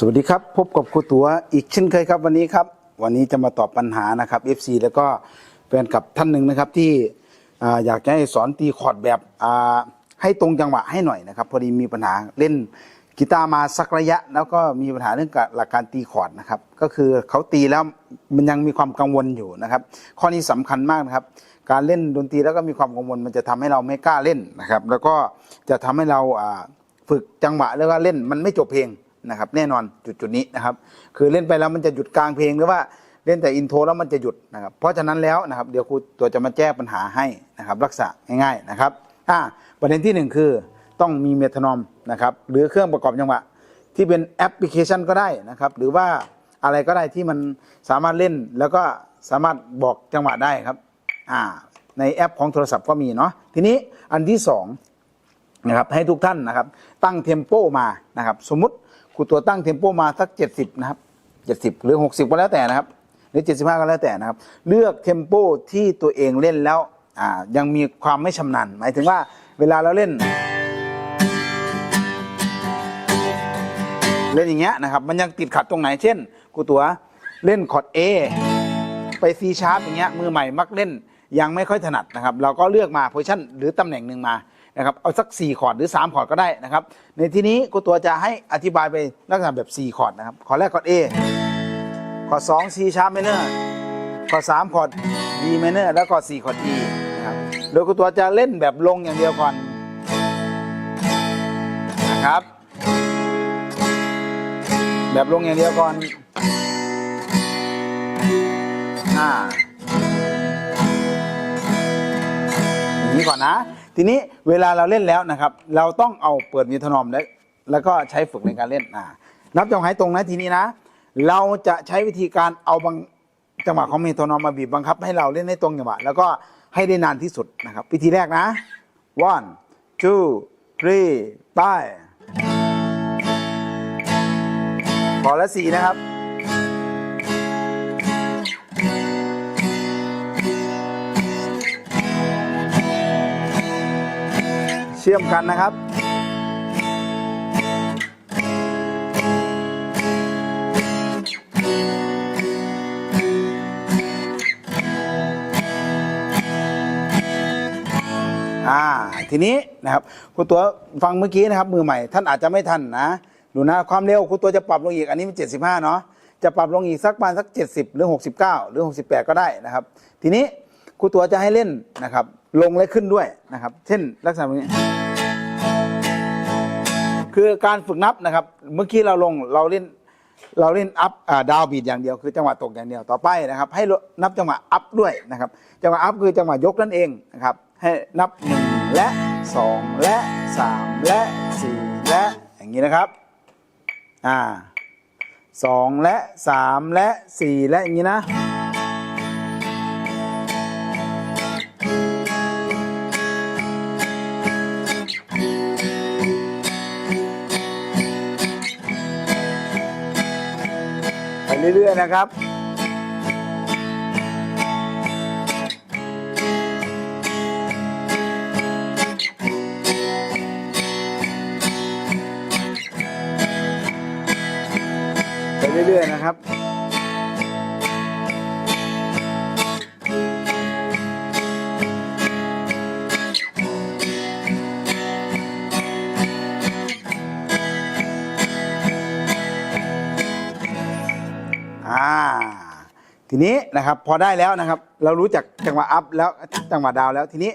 สวัสดีครับ พบกับครูตัวอีกเช่นเคยครับวันนี้ครับ วันนี้จะมาตอบปัญหานะครับ FC แล้วก็แฟนกับท่านหนึ่งนะครับที่ออยากจะให้สอนตีคอร์ดแบบให้ตรงจังหวะให้หน่อยนะครับ พอดีมีปัญหาเล่นกีตาร์มาสักระยะ แล้วก็มีปัญหาเรื่องกับหลักการตีคอร์ดนะครับ ก็คือเขาตีแล้วมันยังมีความกังวลอยู่นะครับ ข้อนี้สำคัญมากนะครับ การเล่นดนตรีแล้วก็มีความกังวล มันจะทำให้เราไม่กล้าเล่นนะครับ แล้วก็จะทำให้เราฝึกจังหวะแล้วก็เล่นมันไม่จบเพลง นะครับแน่นอนจุดจุดๆนี้นะครับคือเล่นไปแล้วมันจะหยุดกลางเพลงหรือว่าเล่นแต่อินโทรแล้วมันจะหยุดนะครับเพราะฉะนั้นแล้วนะครับเดี๋ยวครูตัวจะมาแก้ปัญหาให้นะครับรักษาง่ายๆนะครับอ่าประเด็นที่หนึ่งคือต้องมีเมทานอมนะครับหรือเครื่องประกอบจังหวะที่เป็นแอปพลิเคชันก็ได้นะครับหรือว่าอะไรก็ได้ที่มันสามารถเล่นแล้วก็สามารถบอกจังหวะได้ครับอ่าในแอปของโทรศัพท์ก็มีเนาะทีนี้อันที่สองนะครับให้ทุกท่านนะครับตั้งเทมโปมานะครับสมมุติ ครูตัวตั้งเทมโปมาสัก 70 นะครับ 70 หรือ 60 ก็แล้วแต่นะครับ หรือ 75 ก็แล้วแต่นะครับ เลือกเทมโปที่ตัวเองเล่นแล้วอ่ายังมีความไม่ชำนาญหมายถึงว่าเวลาเราเล่น เล่นอย่างเงี้ยนะครับ มันยังติดขัดตรงไหน เช่นครูตัวเล่นคอร์ด A ไป C sharp อย่างเงี้ยมือใหม่มักเล่นยังไม่ค่อยถนัดนะครับ เราก็เลือกมาโพซิชันหรือตำแหน่งหนึ่งมา นะครับเอาสัก 4 คอร์ดหรือ 3 คอร์ดก็ได้นะครับ ในที่นี้ครูตัวจะให้อธิบายไปลักษณะแบบ 4 คอร์ดนะครับคอร์ดแรกคอร์ด A คอร์ด2 C sharp minor คอร์ด3คอร์ด D minor แล้วคอร์ด4คอร์ด E นะครับโดยครูตัวจะเล่นแบบลงอย่างเดียวก่อนนะครับ แบบลงอย่างเดียวก่อนอ่าอย่างนี้ก่อนนะ ทีนี้เวลาเราเล่นแล้วนะครับ เราต้องเอาเปิดมิโทรนอมแล้วแล้วก็ใช้ฝึกในการเล่นอ่านับจังหวะให้ตรงนะทีนี้นะ เราจะใช้วิธีการเอาบางจังหวะของมิโทรนอมมาบีบบังคับ ให้เราเล่นให้ตรงจังหวะแล้วก็ให้ได้นานที่สุดนะครับ วิธีแรกนะ one two three ไปขอละสี่นะครับ ชื่อมกันนะครับ อ่า ทีนี้นะครับครูตัวฟังเมื่อกี้นะครับ มือใหม่ ท่านอาจจะไม่ทันนะ ดูนะ ความเร็วครูตัวจะปรับลงอีก อันนี้มัน75 เนาะ จะปรับลงอีกสักประมาณสัก 70 หรือ 69 หรือ 68 ก็ได้นะครับ ทีนี้ครูตัวจะให้เล่นนะครับ ลงและขึ้นด้วยนะครับ เช่นลักษณะแบบนี้ คือการฝึกนับนะครับ เมื่อกี้เราลงเราเล่นเราเล่นอัพดาวบีดอย่างเดียวคือจังหวะตกอย่างเดียวต่อไปนะครับ ให้นับจังหวะอัพด้วยนะครับ จังหวะอัพคือจังหวะยกนั่นเองนะครับ ให้นับหนึ่งและสองและสามและสี่และอย่างนี้นะครับอ่าสองและสามและสี่และอย่างนี้นะ เรื่อย ๆ นะครับ ไปเรื่อย ๆ นะครับ ทีนี้นะครับพอได้แล้วนะครับ เรารู้จักจังหวะอัพแล้วจังหวะดาวแล้วทีนี้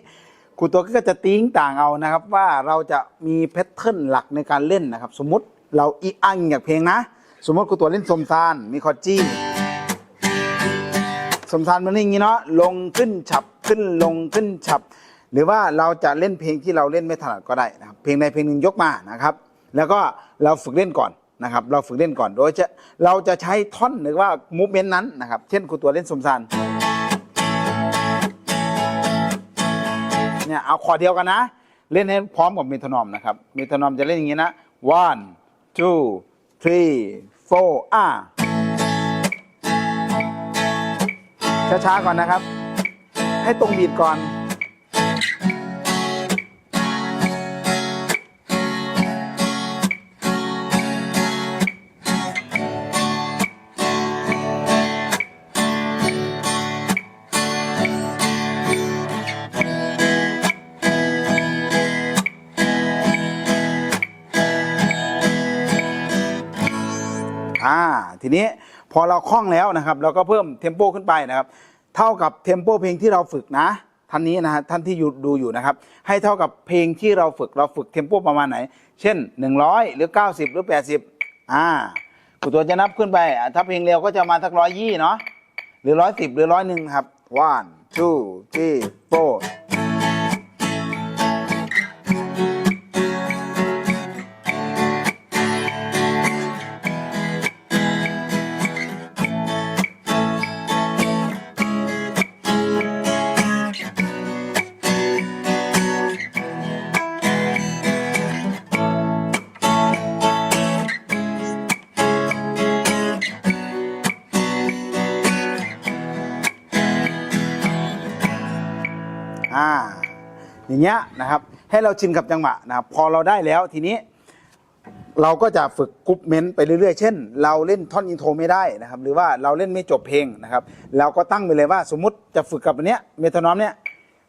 ครูตัวก็จะติ้งต่างเอานะครับ ว่าเราจะมีแพทเทิร์นหลักในการเล่นนะครับ สมมุติเราอีอังอย่างเพลงนะ สมมติครูตัวเล่นสมซานมีคอร์ดจี้สมซานมันอย่างนี้เนาะลงขึ้นฉับขึ้นลงขึ้นฉับ หรือว่าเราจะเล่นเพลงที่เราเล่นไม่ถนัดก็ได้นะครับ เพลงใดเพลงหนึ่งยกมานะครับ แล้วก็เราฝึกเล่นก่อน นะครับเราฝึกเล่นก่อนโดยจะเราจะใช้ท่อนหรือว่ามูฟเมนต์นั้นนะครับเช่นครูตัวเล่นสมซานเนี่ยเอาคอเดียวกันนะ เล่นให้พร้อมกับเมทนอมนะครับเมทนอมจะเล่นอย่างนี้นะ one two three four อ่าช้าๆก่อนนะครับ ให้ตรงบีดก่อน ทีนี้พอเราคล่องแล้วนะครับ เราก็เพิ่มเทมโปขึ้นไปนะครับ เท่ากับเทมโปเพลงที่เราฝึกนะท่านนี้นะฮะท่านที่อยู่ดูอยู่นะครับ ให้เท่ากับเพลงที่เราฝึกเราฝึกเทมโปประมาณไหน เช่น 100 หรือ 90 หรือ 80 อ่าครูตัวจะนับขึ้นไป ถ้าเพลงเร็วก็จะมาสักร้อยยี่เนาะหรือร้อยสิบหรือร้อยหนึ่งครับ one two three อย่างเงี้ยนะครับ ให้เราชินกับจังหวะนะครับ พอเราได้แล้วทีนี้ เราก็จะฝึกกรุ๊ปเมนต์ไปเรื่อยๆ เช่น เราเล่นท่อนอินโทรไม่ได้นะครับ หรือว่าเราเล่นไม่จบเพลงนะครับ เราก็ตั้งไปเลยว่าสมมุติจะฝึกกับอันเนี้ยเมโทนอมเนี้ย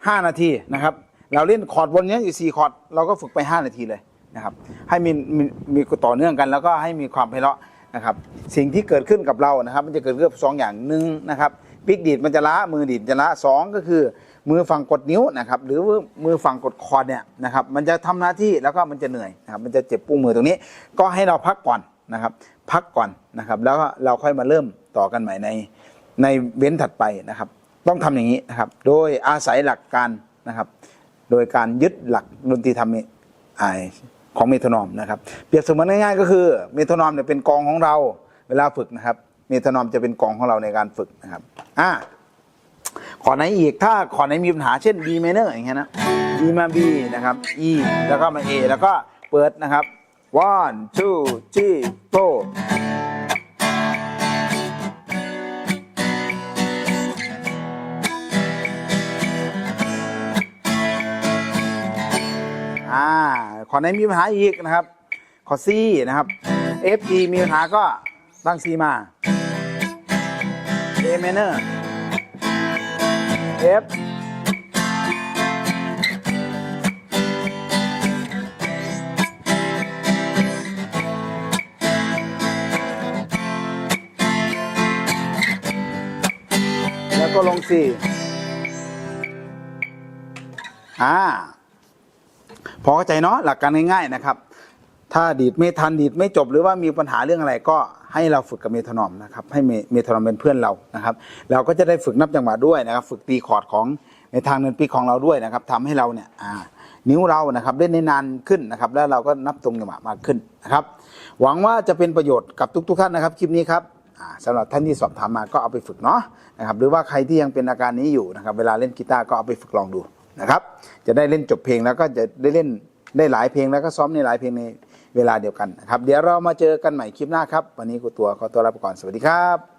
ห้านาทีนะครับ เราเล่นคอร์ดวนเนี้ยอยู่สี่คอร์ดเราก็ฝึกไป5นาทีเลยนะครับให้มีมีมีต่อเนื่องกัน แล้วก็ให้มีความไพเราะนะครับสิ่งที่เกิดขึ้นกับเรานะครับ มันจะเกิดขึ้นกับสองอย่างหนึ่งนะครับ ปิกดีดมันจะล้ามือดีดจะล้าสองก็คือ มือฝั่งกดนิ้วนะครับหรือมือฝั่งกดคอร์ดเนี่ยนะครับมันจะทำหน้าที่แล้วก็มันจะเหนื่อยนะครับมันจะเจ็บปุ้งมือตรงนี้ ก็ให้เราพักก่อนนะครับพักก่อนนะครับแล้วก็เราค่อยมาเริ่มต่อกันใหม่ในในเว้นถัดไปนะครับ ต้องทำอย่างนี้นะครับโดยอาศัยหลักการนะครับ โดยการยึดหลักดนตรีธรรมนี่อ่าของเมโทรนอมนะครับเปรียบเสมือนง่ายๆก็คือเมโทรนอมเนี่ยเป็นกองของเราเวลาฝึกนะครับเมโทรนอมจะเป็นกองของเราในการฝึกนะครับอ่า ขอไหนอีกถ้าขอไหนมีปัญหาเช่น B minor อย่างเงี้ยนะ D มา B นะครับ E แล้วก็มา A แล้วก็เปิดนะครับ one two three four อ่าขอไหนมีปัญหาอีกนะครับ ขอ C นะครับ F G มีปัญหาก็ตั้ง C มา A minor F แล้วก็ลง C อ่า พอเข้าใจเนาะหลักการง่ายๆนะครับ ถ้าดีดไม่ทันดีดไม่จบหรือว่ามีปัญหาเรื่องอะไรก็ ให้เราฝึกกับเมทรนอมนะครับให้เมทนอมเป็นเพื่อนเรานะครับ เราก็จะได้ฝึกนับจังหวะด้วยนะครับ ฝึกตีคอร์ดของในทางเดินปีของเราด้วยนะครับทำให้เราเนี่ยนิ้วเรานะครับเล่นได้นานขึ้นนะครับ แล้วเราก็นับตรงจังหวะมากขึ้นนะครับ หวังว่าจะเป็นประโยชน์กับทุก ๆ ท่านนะครับ คลิปนี้ครับสำหรับท่านที่สอบถามมาก็เอาไปฝึกเนาะนะครับ หรือว่าใครที่ยังเป็นอาการนี้อยู่นะครับ เวลาเล่นกีตาร์ก็เอาไปฝึกลองดูนะครับ จะได้เล่นจบเพลงแล้วก็จะได้เล่นได้หลายเพลงแล้วก็ซ้อมในหลายเพลงใน เวลาเดียวกันนะครับ เดี๋ยวเรามาเจอกันใหม่คลิปหน้าครับ วันนี้กูตัวขอตัวลาไปก่อน สวัสดีครับ